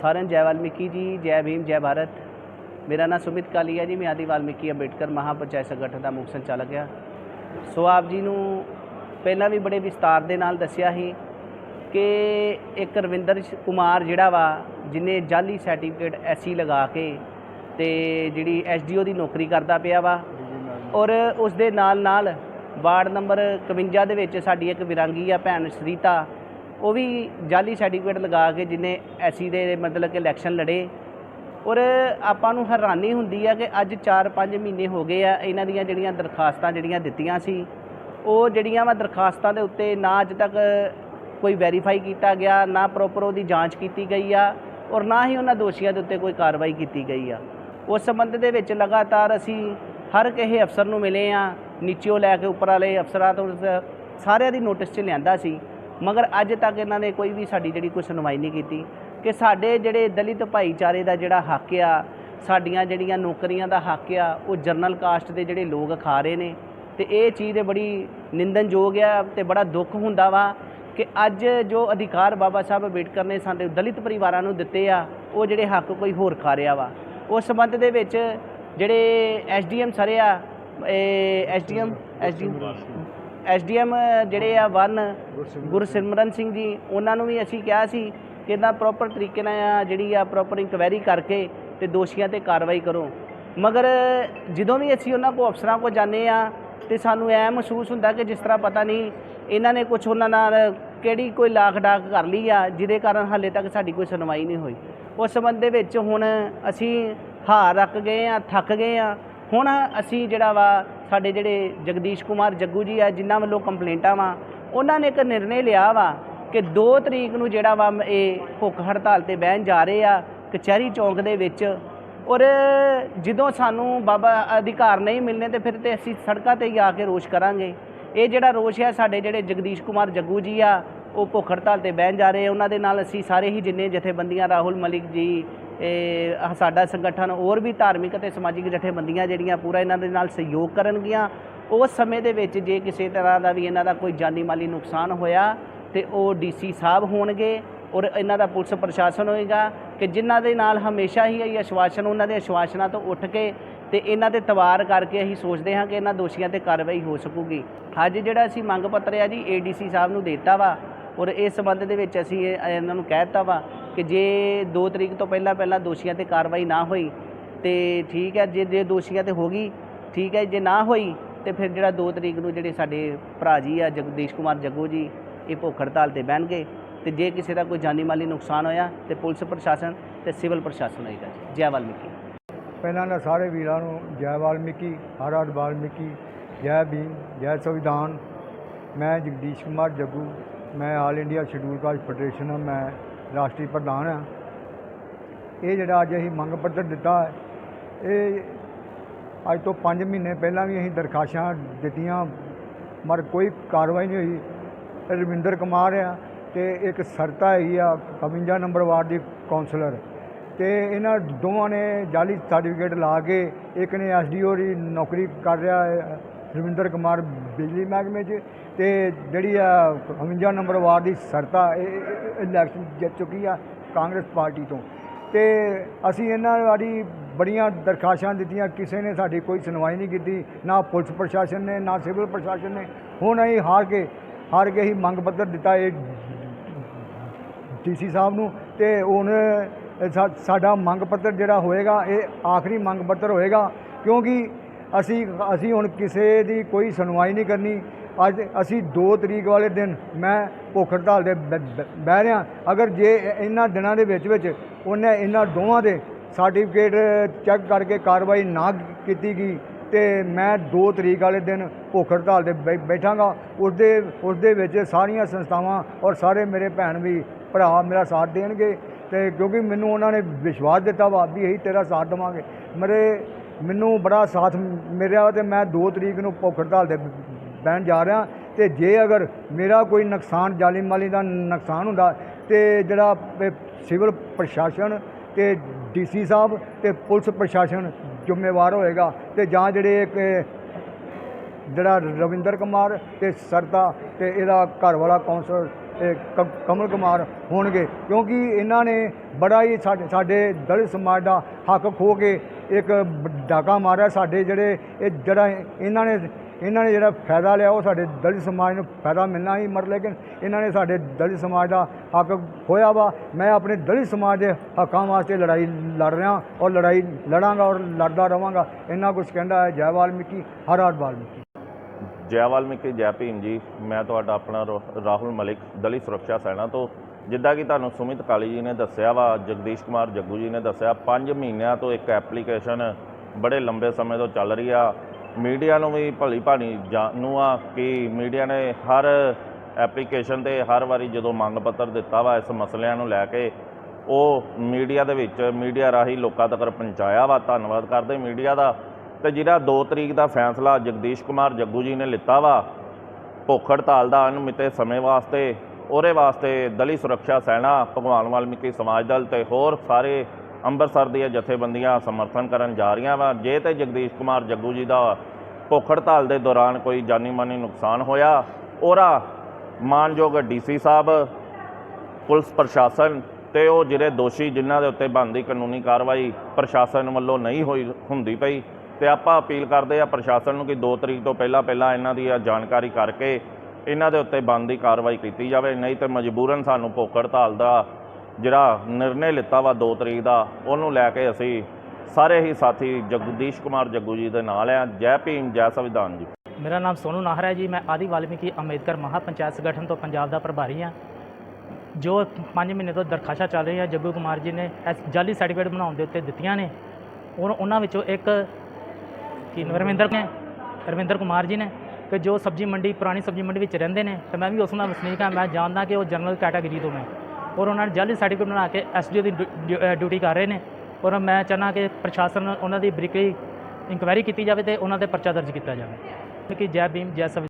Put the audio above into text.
ਸਾਰਿਆਂ ਨੂੰ ਜੈ ਵਾਲਮੀਕੀ ਜੀ, ਜੈ ਭੀਮ, ਜੈ ਭਾਰਤ। ਮੇਰਾ ਨਾਮ ਸੁਮਿਤ ਕਾਲੀਆ ਜੀ, ਮੈਂ ਆਦਿ ਵਾਲਮੀਕੀ ਅੰਬੇਡਕਰ ਮਹਾਪੰਚਾਇਤ ਸੰਗਠਨ ਦਾ ਮੁੱਖ ਸੰਚਾਲਕ ਆ ਸੋ ਆਪ ਜੀ ਨੂੰ ਪਹਿਲਾਂ ਵੀ ਬੜੇ ਵਿਸਤਾਰ ਦੇ ਨਾਲ ਦੱਸਿਆ ਸੀ ਕਿ ਇੱਕ ਰਵਿੰਦਰ ਕੁਮਾਰ ਜਿਹੜਾ ਵਾ, ਜਿਨੇ ਜਾਲੀ ਸਰਟੀਫਿਕੇਟ ਐਸੀ ਲਗਾ ਕੇ ਤੇ ਜਿਹੜੀ ਐਸਡੀਓ ਦੀ ਨੌਕਰੀ ਕਰਦਾ ਪਿਆ ਵਾ ਔਰ ਉਸ ਦੇ ਨਾਲ ਨਾਲ ਵਾਰਡ ਨੰਬਰ 51 ਦੇ ਵਿੱਚ ਸਾਡੀ ਇੱਕ ਵਿਰਾਂਗੀ ਆ ਭੈਣ ਸਰੀਤਾ। ਉਹ ਵੀ ਜਾਲੀ ਸਰਟੀਫਿਕੇਟ ਲਗਾ ਕੇ ਜਿਨੇ ਐਸੀ ਦੇ ਮਤਲਬ ਕਿ ਇਲੈਕਸ਼ਨ ਲੜੇ। ਔਰ ਆਪਾਂ ਨੂੰ ਹੈਰਾਨੀ ਹੁੰਦੀ ਆ ਕਿ ਅੱਜ 4-5 ਮਹੀਨੇ ਹੋ ਗਏ ਆ, ਇਹਨਾਂ ਦੀਆਂ ਜਿਹੜੀਆਂ ਦਰਖਾਸਤਾਂ ਜਿਹੜੀਆਂ ਦਿੱਤੀਆਂ ਸੀ, ਉਹ ਜਿਹੜੀਆਂ ਵਾ ਦਰਖਾਸਤਾਂ ਦੇ ਉੱਤੇ ਨਾ ਅੱਜ ਤੱਕ ਕੋਈ ਵੈਰੀਫਾਈ ਕੀਤਾ ਗਿਆ, ਨਾ ਪ੍ਰੋਪਰ ਉਹਦੀ ਜਾਂਚ ਕੀਤੀ ਗਈ ਆ, ਔਰ ਨਾ ਹੀ ਉਹਨਾਂ ਦੋਸ਼ੀਆਂ ਦੇ ਉੱਤੇ ਕੋਈ ਕਾਰਵਾਈ ਕੀਤੀ ਗਈ ਆ। ਉਸ ਸੰਬੰਧ ਦੇ ਵਿੱਚ ਲਗਾਤਾਰ ਅਸੀਂ ਹਰ ਕਿਸੇ ਅਫਸਰ ਨੂੰ ਮਿਲੇ ਆ, ਨੀਚਿਓਂ ਲੈ ਕੇ ਉੱਪਰ ਵਾਲੇ ਅਫਸਰਾਂ ਤੋਂ, ਸਾਰਿਆਂ ਦੀ ਨੋਟਿਸ 'ਚ ਲਿਆਂਦਾ ਸੀ। ਮਗਰ ਅੱਜ ਤੱਕ ਇਹਨਾਂ ਨੇ ਕੋਈ ਵੀ ਸਾਡੀ ਜਿਹੜੀ ਕੋਈ ਸੁਣਵਾਈ ਨਹੀਂ ਕੀਤੀ ਕਿ ਸਾਡੇ ਜਿਹੜੇ ਦਲਿਤ ਭਾਈਚਾਰੇ ਦਾ ਜਿਹੜਾ ਹੱਕ ਆ, ਸਾਡੀਆਂ ਜਿਹੜੀਆਂ ਨੌਕਰੀਆਂ ਦਾ ਹੱਕ ਆ, ਉਹ ਜਨਰਲ ਕਾਸਟ ਦੇ ਜਿਹੜੇ ਲੋਕ ਖਾ ਰਹੇ ਨੇ। ਤੇ ਇਹ ਚੀਜ਼ ਦੇ ਬੜੀ ਨਿੰਦਨਯੋਗ ਆ ਤੇ ਬੜਾ ਦੁੱਖ ਹੁੰਦਾ ਵਾ ਕਿ ਅੱਜ ਜੋ ਅਧਿਕਾਰ ਬਾਬਾ ਸਾਹਿਬ ਅੰਬੇਡਕਰ ਨੇ ਸਾਡੇ ਦਲਿਤ ਪਰਿਵਾਰਾਂ ਨੂੰ ਦਿੱਤੇ ਆ, ਉਹ ਜਿਹੜੇ ਹੱਕ ਕੋਈ ਹੋਰ ਖਾ ਰਿਹਾ ਵਾ। ਉਸ ਸੰਬੰਧ ਦੇ ਵਿੱਚ ਜਿਹੜੇ ਐਸਡੀਐਮ ਸਰ ਆ, ਇਹ ਐਸਡੀਐਮ ਐਸਡੀਐਮ ਐਸਡੀਐਮ ਜਿਹੜੇ ਆ ਵਨ ਗੁਰਸਿਮਰਨ ਸਿੰਘ। ਜੀ ਉਹਨਾਂ ਨੂੰ ਵੀ ਅਸੀਂ ਕਿਹਾ ਸੀ ਕਿ ਇਹਦਾ ਪ੍ਰੋਪਰ ਤਰੀਕੇ ਨਾਲ ਆ ਜਿਹੜੀ ਆ ਪ੍ਰੋਪਰ ਇਨਕੁਆਇਰੀ ਕਰਕੇ ਤੇ ਦੋਸ਼ੀਆਂ ਤੇ ਕਾਰਵਾਈ ਕਰੋ। ਮਗਰ ਜਦੋਂ ਵੀ ਅਸੀਂ ਉਹਨਾਂ ਕੋ ਅਫਸਰਾਂ ਕੋ ਜਾਂਦੇ ਆ ਤੇ ਸਾਨੂੰ ਐ ਮਹਿਸੂਸ ਹੁੰਦਾ ਕਿ ਜਿਸ ਤਰ੍ਹਾਂ ਪਤਾ ਨਹੀਂ ਇਹਨਾਂ ਨੇ ਕੁਝ ਉਹਨਾਂ ਨਾਲ ਕਿਹੜੀ ਕੋਈ ਲਾਖ ਡਾਕ ਕਰ ਲਈ ਆ ਜਿਹਦੇ ਕਾਰਨ ਹਾਲੇ ਤੱਕ ਸਾਡੀ ਕੋਈ ਸੁਣਵਾਈ ਨਹੀਂ ਹੋਈ। ਉਸ ਸੰਬੰਧ ਦੇ ਵਿੱਚ ਹੁਣ ਅਸੀਂ ਹਾਰ ਰੱਖ ਗਏ ਆ ਥੱਕ ਗਏ ਆ ਹੁਣ ਅਸੀਂ ਜਿਹੜਾ ਵਾ ਸਾਡੇ ਜਿਹੜੇ ਜਗਦੀਸ਼ ਕੁਮਾਰ ਜੱਗੂ ਜੀ ਆ, ਜਿਨ੍ਹਾਂ ਵੱਲੋਂ ਕੰਪਲੇਂਟਾਂ ਵਾ, ਉਹਨਾਂ ਨੇ ਇੱਕ ਨਿਰਣੇ ਲਿਆ ਵਾ ਕਿ 2 ਤਰੀਕ ਨੂੰ ਜਿਹੜਾ ਵਾ ਇਹ ਭੁੱਖ ਹੜਤਾਲ ਤੇ ਬਹਿਣ ਜਾ ਰਹੇ ਆ ਕਚਹਿਰੀ ਚੌਂਕ ਦੇ ਵਿੱਚ। ਔਰ ਜਦੋਂ ਸਾਨੂੰ ਬਾਬਾ ਅਧਿਕਾਰ ਨਹੀਂ ਮਿਲਨੇ ਤੇ ਫਿਰ ਤੇ ਅਸੀਂ ਸੜਕਾਂ ਤੇ ਹੀ ਆ ਕੇ ਰੋਸ਼ ਕਰਾਂਗੇ। ਇਹ ਜਿਹੜਾ ਰੋਸ਼ ਹੈ ਸਾਡੇ ਜਿਹੜੇ ਜਗਦੀਸ਼ ਕੁਮਾਰ ਜੱਗੂ ਜੀ ਆ, ਉਹ ਭੁੱਖ ਹੜਤਾਲ ਤੇ ਬਹਿਣ ਜਾ ਰਹੇ ਉਹਨਾਂ ਦੇ ਨਾਲ ਅਸੀਂ ਸਾਰੇ ਹੀ ਜਿੰਨੇ ਜਥੇਬੰਦੀਆਂ, ਰਾਹੁਲ ਮਲਿਕ ਜੀ ਇਹ ਸਾਡਾ ਸੰਗਠਨ ਹੋਰ ਵੀ ਧਾਰਮਿਕ ਅਤੇ ਸਮਾਜਿਕ ਜਥੇਬੰਦੀਆਂ ਜਿਹੜੀਆਂ ਪੂਰਾ ਇਹਨਾਂ ਦੇ ਨਾਲ ਸਹਿਯੋਗ ਕਰਨਗੀਆਂ, ਉਸ ਸਮੇਂ ਦੇ ਵਿੱਚ ਜੇ ਕਿਸੇ ਤਰ੍ਹਾਂ ਦਾ ਵੀ ਇਹਨਾਂ ਦਾ ਕੋਈ ਜਾਨੀ ਮਾਲੀ ਨੁਕਸਾਨ ਹੋਇਆ ਤੇ ਉਹ ਡੀਸੀ ਸਾਹਿਬ ਹੋਣਗੇ ਔਰ ਇਹਨਾਂ ਦਾ ਪੁਲਿਸ ਪ੍ਰਸ਼ਾਸਨ ਹੋਏਗਾ ਕਿ ਜਿਨ੍ਹਾਂ ਦੇ ਨਾਲ ਹਮੇਸ਼ਾ ਹੀ ਇਹ ਆਸ਼ਵਾਸਨ, ਉਹਨਾਂ ਦੇ ਅਸ਼ਵਾਸਨਾਂ ਤੋਂ ਉੱਠ ਕੇ ਤੇ ਇਹਨਾਂ ਦੇ ਤਵਾਰ ਕਰਕੇ ਅਸੀਂ ਸੋਚਦੇ ਹਾਂ ਕਿ ਇਹਨਾਂ ਦੋਸ਼ੀਆਂ ਤੇ ਕਾਰਵਾਈ ਹੋ ਸਕੂਗੀ। ਅੱਜ ਜਿਹੜਾ ਅਸੀਂ ਮੰਗ ਪੱਤਰ ਆ ਜੀ ਏਡੀਸੀ ਸਾਹਿਬ ਨੂੰ ਦਿੱਤਾ ਵਾ ਔਰ ਇਸ ਸੰਬੰਧ ਦੇ ਵਿੱਚ ਅਸੀਂ ਇਹਨਾਂ ਨੂੰ ਕਹਿ ਦਿੱਤਾ ਵਾ ਕਿ ਜੇ 2 ਤਰੀਕ ਤੋਂ ਪਹਿਲਾਂ ਪਹਿਲਾਂ ਦੋਸ਼ੀਆਂ ਤੇ ਕਾਰਵਾਈ ਨਾ ਹੋਈ, ਤੇ ਠੀਕ ਹੈ, ਜੇ ਜੇ ਦੋਸ਼ੀਆਂ ਤੇ ਹੋ ਗਈ, ਠੀਕ ਹੈ, ਜੇ ਨਾ ਹੋਈ, ਤੇ ਫਿਰ ਜਿਹੜਾ 2 ਤਰੀਕ ਨੂੰ ਜਿਹੜੇ ਸਾਡੇ ਭਰਾ ਜੀ ਆ, ਜਗਦੀਸ਼ ਕੁਮਾਰ ਜੱਗੂ ਜੀ, ਇਹ ਭੁੱਖ ਹੜਤਾਲ ਤੇ ਬਹਿਣਗੇ, ਤੇ ਜੇ ਕਿਸੇ ਦਾ ਕੋਈ ਜਾਨੀ ਮਾਲੀ ਨੁਕਸਾਨ ਹੋਇਆ, ਤੇ ਪੁਲਿਸ ਪ੍ਰਸ਼ਾਸਨ ਤੇ ਸਿਵਲ ਪ੍ਰਸ਼ਾਸਨ ਹੋਏਗਾ ਜੈ। ਵਾਲਮੀਕੀ। ਪਹਿਲਾਂ ਤਾਂ ਸਾਰੇ ਵੀਰਾਂ ਨੂੰ ਜੈ ਵਾਲਮੀਕੀ, ਹਰ ਹਰ ਵਾਲਮੀਕੀ, ਜੈ ਭੀਮ, ਜੈ ਸੰਵਿਧਾਨ। ਮੈਂ ਜਗਦੀਸ਼ ਕੁਮਾਰ ਜੱਗੂ, ਮੈਂ all India scheduled caste federation ਹਾਂ ਮੈਂ ਰਾਸ਼ਟਰੀ ਪ੍ਰਧਾਨ ਆ। ਇਹ ਜਿਹੜਾ ਅੱਜ ਅਸੀਂ ਮੰਗ ਪੱਤਰ ਦਿੱਤਾ ਹੈ, ਇਹ ਅੱਜ ਤੋਂ 5 ਮਹੀਨੇ ਪਹਿਲਾਂ ਵੀ ਅਸੀਂ ਦਰਖਾਸ਼ਾਂ ਦਿੱਤੀਆਂ ਮਰ ਕੋਈ ਕਾਰਵਾਈ ਨਹੀਂ ਹੋਈ। ਰਵਿੰਦਰ ਕੁਮਾਰ ਆ ਤੇ ਇੱਕ ਸਰਤਾ ਹੈਗੀ ਆ 52 ਨੰਬਰ ਵਾਰਡ ਦੀ ਕਾਉਂਸਲਰ ਤੇ ਇਹਨਾਂ ਦੋਵਾਂ ਨੇ ਜਾਲੀ ਸਰਟੀਫਿਕੇਟ ਲਾ ਕੇ ਇੱਕ ਨੇ ਐਸਡੀਓ ਦੀ ਨੌਕਰੀ ਕਰ ਰਿਹਾ ਹੈ। ਰਵਿੰਦਰ ਕੁਮਾਰ ਬਿਜਲੀ ਮਹਿਕਮੇ 'ਚ ਤੇ ਜਿਹੜੀ ਆ 52 ਨੰਬਰ ਵਾਰਡ ਦੀ ਸਰਤਾ, ਇਹ ਇਲੈਕਸ਼ਨ ਜਿੱਤ ਚੁੱਕੀ ਆ ਕਾਂਗਰਸ ਪਾਰਟੀ ਤੋਂ। ਤੇ ਅਸੀਂ ਇਹਨਾਂ ਵਾਰੀ ਬੜੀਆਂ ਦਰਖਾਸ਼ਾਂ ਦਿੱਤੀਆਂ, ਕਿਸੇ ਨੇ ਸਾਡੀ ਕੋਈ ਸੁਣਵਾਈ ਨਹੀਂ ਕੀਤੀ, ਨਾ ਪੁਲਿਸ ਪ੍ਰਸ਼ਾਸਨ ਨੇ, ਨਾ ਸਿਵਲ ਪ੍ਰਸ਼ਾਸਨ ਨੇ। ਹੁਣ ਅਸੀਂ ਹਾਰ ਕੇ ਹਾਰ ਕੇ ਹੀ ਮੰਗ ਪੱਤਰ ਦਿੱਤਾ ਇਹ ਡੀਸੀ ਸਾਹਿਬ ਨੂੰ ਤੇ ਹੁਣ ਸਾ- ਸਾਡਾ ਮੰਗ ਪੱਤਰ ਜਿਹੜਾ ਹੋਏਗਾ, ਇਹ ਆਖਰੀ ਮੰਗ ਪੱਤਰ ਹੋਏਗਾ ਕਿਉਂਕਿ ਅਸੀਂ ਅਸੀਂ ਹੁਣ ਕਿਸੇ ਦੀ ਕੋਈ ਸੁਣਵਾਈ ਨਹੀਂ ਕਰਨੀ। ਅੱਜ ਅਸੀਂ 2 ਤਰੀਕ ਵਾਲੇ ਦਿਨ ਮੈਂ ਭੁੱਖ ਹੜਤਾਲ ਦੇ ਬ- ਬਹਿ ਰਿਹਾ। ਅਗਰ ਜੇ ਇਹਨਾਂ ਦਿਨਾਂ ਦੇ ਵਿੱਚ ਵਿੱਚ ਉਹਨੇ ਇਹਨਾਂ ਦੋਵਾਂ ਦੇ ਸਰਟੀਫਿਕੇਟ ਚੈੱਕ ਕਰਕੇ ਕਾਰਵਾਈ ਨਾ ਕੀਤੀ ਗਈ, ਤੇ ਮੈਂ 2 ਤਰੀਕ ਵਾਲੇ ਦਿਨ ਭੁੱਖ ਹੜਤਾਲ ਤੇ ਬੈ- ਬੈਠਾਂਗਾ। ਉਸ ਦੇ ਉਸ ਦੇ ਵਿੱਚ ਸਾਰੀਆਂ ਸੰਸਥਾਵਾਂ ਔਰ ਸਾਰੇ ਮੇਰੇ ਭੈਣ ਵੀ ਭਰਾ ਮੇਰਾ ਸਾਥ ਦੇਣਗੇ। ਤੇ ਕਿਉਂਕਿ ਮੈਨੂੰ ਉਹਨਾਂ ਨੇ ਵਿਸ਼ਵਾਸ ਦਿੱਤਾ ਵਾ ਵੀ ਅਸੀਂ ਤੇਰਾ ਸਾਥ ਦੇਵਾਂਗੇ। ਮੇਰੇ ਮੈਨੂੰ ਬੜਾ ਸਾਥ ਮਿਲਿਆ ਤੇ ਮੈਂ 2 ਤਰੀਕ ਨੂੰ ਭੁੱਖ ਹੜਤਾਲ ਤੇ ਬਹਿਣ ਜਾ ਰਿਹਾ ਤੇ ਜੇ ਅਗਰ ਮੇਰਾ ਕੋਈ ਨੁਕਸਾਨ ਜਾਲੀ ਮਾਲੀ ਦਾ ਨੁਕਸਾਨ ਹੁੰਦਾ ਤੇ ਜਿਹੜਾ ਸਿਵਲ ਪ੍ਰਸ਼ਾਸਨ ਤੇ ਡੀਸੀ ਸਾਹਿਬ ਤੇ ਪੁਲਿਸ ਪ੍ਰਸ਼ਾਸਨ ਜ਼ਿੰਮੇਵਾਰ ਹੋਏਗਾ ਤੇ ਜਾਂ ਜਿਹੜੇ ਇੱਕ ਜਿਹੜਾ ਰਵਿੰਦਰ ਕੁਮਾਰ ਤੇ ਸਰਦਾ ਤੇ ਇਹਦਾ ਘਰ ਵਾਲਾ ਕੌਂਸਲਰ ਕ- ਕਮਲ ਕੁਮਾਰ ਹੋਣਗੇ ਕਿਉਂਕਿ ਇਹਨਾਂ ਨੇ ਬੜਾ ਹੀ ਸਾਡੇ ਸਾਡੇ ਦਲਿਤ ਸਮਾਜ ਦਾ ਹੱਕ ਖੋ ਕੇ ਇੱਕ ਡਾਕਾ ਮਾਰਿਆ ਸਾਡੇ ਜਿਹੜੇ ਇਹ ਜਿਹੜਾ ਇਹਨਾਂ ਨੇ ਇਹਨਾਂ ਨੇ ਜਿਹੜਾ ਫਾਇਦਾ ਲਿਆ ਉਹ ਸਾਡੇ ਦਲਿਤ ਸਮਾਜ ਨੂੰ ਫਾਇਦਾ ਮਿਲਣਾ ਹੀ ਮਰ ਲੇਕਿਨ ਇਹਨਾਂ ਨੇ ਸਾਡੇ ਦਲਿਤ ਸਮਾਜ ਦਾ ਹੱਕ ਖੋਇਆ ਵਾ। ਮੈਂ ਆਪਣੇ ਦਲਿਤ ਸਮਾਜ ਦੇ ਹੱਕਾਂ ਵਾਸਤੇ ਲੜਾਈ ਲੜ ਰਿਹਾ ਔਰ ਲੜਾਈ ਲੜਾਂਗਾ ਔਰ ਲੜਦਾ ਰਵਾਂਗਾ। ਇੰਨਾ ਕੁਝ ਕਹਿੰਦਾ ਹੈ ਜੈ ਵਾਲਮੀਕੀ, ਹਰ ਹਰ ਵਾਲਮੀਕੀ। ਜੈ ਵਾਲਮੀਕੀ, ਜੈ ਭੀਮ ਜੀ, ਮੈਂ ਤੁਹਾਡਾ ਆਪਣਾ ਰੋ- ਰਾਹੁਲ ਮਲਿਕ, ਦਲਿਤ ਸੁਰੱਖਿਆ ਸੈਨਾ ਤੋਂ। ਜਿੱਦਾਂ ਕਿ ਤੁਹਾਨੂੰ ਸੁਮਿਤ ਕਾਲੀ ਜੀ ਨੇ ਦੱਸਿਆ ਵਾ, ਜਗਦੀਸ਼ ਕੁਮਾਰ ਜੱਗੂ ਜੀ ਨੇ ਦੱਸਿਆ 5 ਮਹੀਨਿਆਂ ਤੋਂ ਇੱਕ ਐਪਲੀਕੇਸ਼ਨ ਬੜੇ ਲੰਬੇ ਸਮੇਂ ਤੋਂ ਚੱਲ ਰਹੀ ਆ। ਮੀਡੀਆ ਨੂੰ ਵੀ ਭਲੀ ਭਾਣੀ ਜਾਣੂ ਆ ਕਿ ਮੀਡੀਆ ਨੇ ਹਰ ਐਪਲੀਕੇਸ਼ਨ ਤੇ ਹਰ ਵਾਰੀ ਜਦੋਂ ਮੰਗ ਪੱਤਰ ਦਿੱਤਾ ਵਾ ਇਸ ਮਸਲਿਆਂ ਨੂੰ ਲੈ ਕੇ, ਉਹ ਮੀਡੀਆ ਦੇ ਵਿੱਚ, ਮੀਡੀਆ ਰਾਹੀਂ ਲੋਕਾਂ ਤੱਕ ਪਹੁੰਚਾਇਆ ਵਾ। ਧੰਨਵਾਦ ਕਰਦੇ ਮੀਡੀਆ ਦਾ। ਤੇ ਜਿਹੜਾ 2 ਤਰੀਕ ਦਾ ਫੈਸਲਾ ਜਗਦੀਸ਼ ਕੁਮਾਰ ਜੱਗੂ ਜੀ ਨੇ ਲਿੱਤਾ ਵਾ, ਭੁੱਖ ਹੜਤਾਲ ਦਾ ਅਣਮਿੱਥੇ ਸਮੇਂ ਵਾਸਤੇ ਉਹਦੇ ਵਾਸਤੇ ਦਲੀ ਸੁਰੱਖਿਆ ਸੈਨਾ, ਭਗਵਾਨ ਵਾਲਮੀਕੀ ਸਮਾਜ ਦਲ ਤੇ ਹੋਰ ਸਾਰੇ ਅੰਮ੍ਰਿਤਸਰ ਦੀਆਂ ਜਥੇਬੰਦੀਆਂ ਸਮਰਥਨ ਕਰਨ ਜਾ ਰਹੀਆਂ ਵਾ। ਜੇ ਤੇ ਜਗਦੀਸ਼ ਕੁਮਾਰ ਜੱਗੂ ਜੀ ਦਾ ਭੁੱਖ ਹੜਤਾਲ ਦੇ ਦੌਰਾਨ ਕੋਈ ਜਾਨੀ ਮਾਨੀ ਨੁਕਸਾਨ ਹੋਇਆ, ਉਹਦਾ ਮਾਨਯੋਗ ਡੀਸੀ ਸਾਹਿਬ, ਪੁਲਿਸ ਪ੍ਰਸ਼ਾਸਨ ਤੇ ਉਹ ਜਿਹੜੇ ਦੋਸ਼ੀ ਜਿਨ੍ਹਾਂ ਦੇ ਉੱਤੇ ਬਣਦੀ ਕਾਨੂੰਨੀ ਕਾਰਵਾਈ ਪ੍ਰਸ਼ਾਸਨ ਵੱਲੋਂ ਨਹੀਂ ਹੋਈ, ਹੁੰਦੀ ਪਈ, ਤੇ ਆਪਾਂ ਅਪੀਲ ਕਰਦੇ ਆ ਪ੍ਰਸ਼ਾਸਨ ਨੂੰ ਕਿ 2 ਤਰੀਕ ਤੋਂ ਪਹਿਲਾਂ ਪਹਿਲਾਂ ਇਹਨਾਂ ਦੀ ਇਹ ਜਾਣਕਾਰੀ ਕਰਕੇ ਇਹਨਾਂ ਦੇ ਉੱਤੇ ਬਣਦੀ ਕਾਰਵਾਈ ਕੀਤੀ ਜਾਵੇ, ਨਹੀਂ ਤੇ ਮਜਬੂਰਨ ਸਾਨੂੰ ਭੁੱਖ ਹੜਤਾਲ ਦਾ ਜਿਹੜਾ ਨਿਰਣੇ ਲਿੱਤਾ ਵਾ 2 ਤਰੀਕ ਦਾ, ਉਹਨੂੰ ਲੈ ਕੇ ਅਸੀਂ ਸਾਰੇ ਹੀ ਸਾਥੀ ਜਗਦੀਸ਼ ਕੁਮਾਰ ਜੱਗੂ ਜੀ ਦੇ ਨਾਲ ਆ। ਜੈ ਭੀਮ, ਜੈ ਸੰਵਿਧਾਨ ਜੀ। ਮੇਰਾ ਨਾਮ ਸੋਨੂ ਨਾਹਰ ਹੈ ਜੀ, ਮੈਂ ਆਦਿ ਵਾਲਮੀਕੀ ਅੰਬੇਦਕਰ ਮਹਾ ਪੰਚਾਇਤ ਸੰਗਠਨ ਤੋਂ ਪੰਜਾਬ ਦਾ ਪ੍ਰਭਾਰੀ ਹਾਂ। ਜੋ 5 ਮਹੀਨੇ ਤੋਂ ਦਰਖਾਸ਼ਾਂ ਚੱਲ ਰਹੀਆਂ, ਜੱਗੂ ਕੁਮਾਰ ਜੀ ਨੇ ਇਸ ਜਾਲੀ ਸਰਟੀਫਿਕੇਟ ਬਣਾਉਣ ਦੇ ਉੱਤੇ ਦਿੱਤੀਆਂ ਨੇ। ਉਹਨਾਂ ਵਿੱਚੋਂ ਇੱਕ ਕੀ ਰਵਿੰਦਰ ਨੇ ਰਵਿੰਦਰ ਕੁਮਾਰ ਜੀ ਨੇ। ਕਿ ਜੋ ਸਬਜ਼ੀ ਮੰਡੀ, ਪੁਰਾਣੀ ਸਬਜ਼ੀ ਮੰਡੀ ਵਿੱਚ ਰਹਿੰਦੇ ਨੇ, ਤੇ ਮੈਂ ਵੀ ਉਸ ਨਾਲ ਵਸਨੀਕ ਹਾਂ, ਮੈਂ ਜਾਣਦਾ ਕਿ ਉਹ ਜਨਰਲ ਕੈਟਾਗਰੀ ਤੋਂ ਨੇ ਔਰ ਉਹਨਾਂ ਨੇ ਜਲਦੀ ਸਰਟੀਫਿਕੇਟ ਬਣਾ ਕੇ ਐਸਡੀਓ ਦੀ ਡਿਊ- ਡਿਊ- ਡਿਊਟੀ ਕਰ ਰਹੇ ਨੇ। ਔਰ ਮੈਂ ਚਾਹੁੰਦਾ ਕਿ ਪ੍ਰਸ਼ਾਸਨ ਉਹਨਾਂ ਦੀ ਬਰੀਕੀ ਇਨਕੁਆਇਰੀ ਕੀਤੀ ਜਾਵੇ ਤੇ ਉਹਨਾਂ ਤੇ ਪਰਚਾ ਦਰਜ ਕੀਤਾ ਜਾਵੇ। ਕਿ ਜੈ ਭੀਮ, ਜੈ ਸੰਵਿ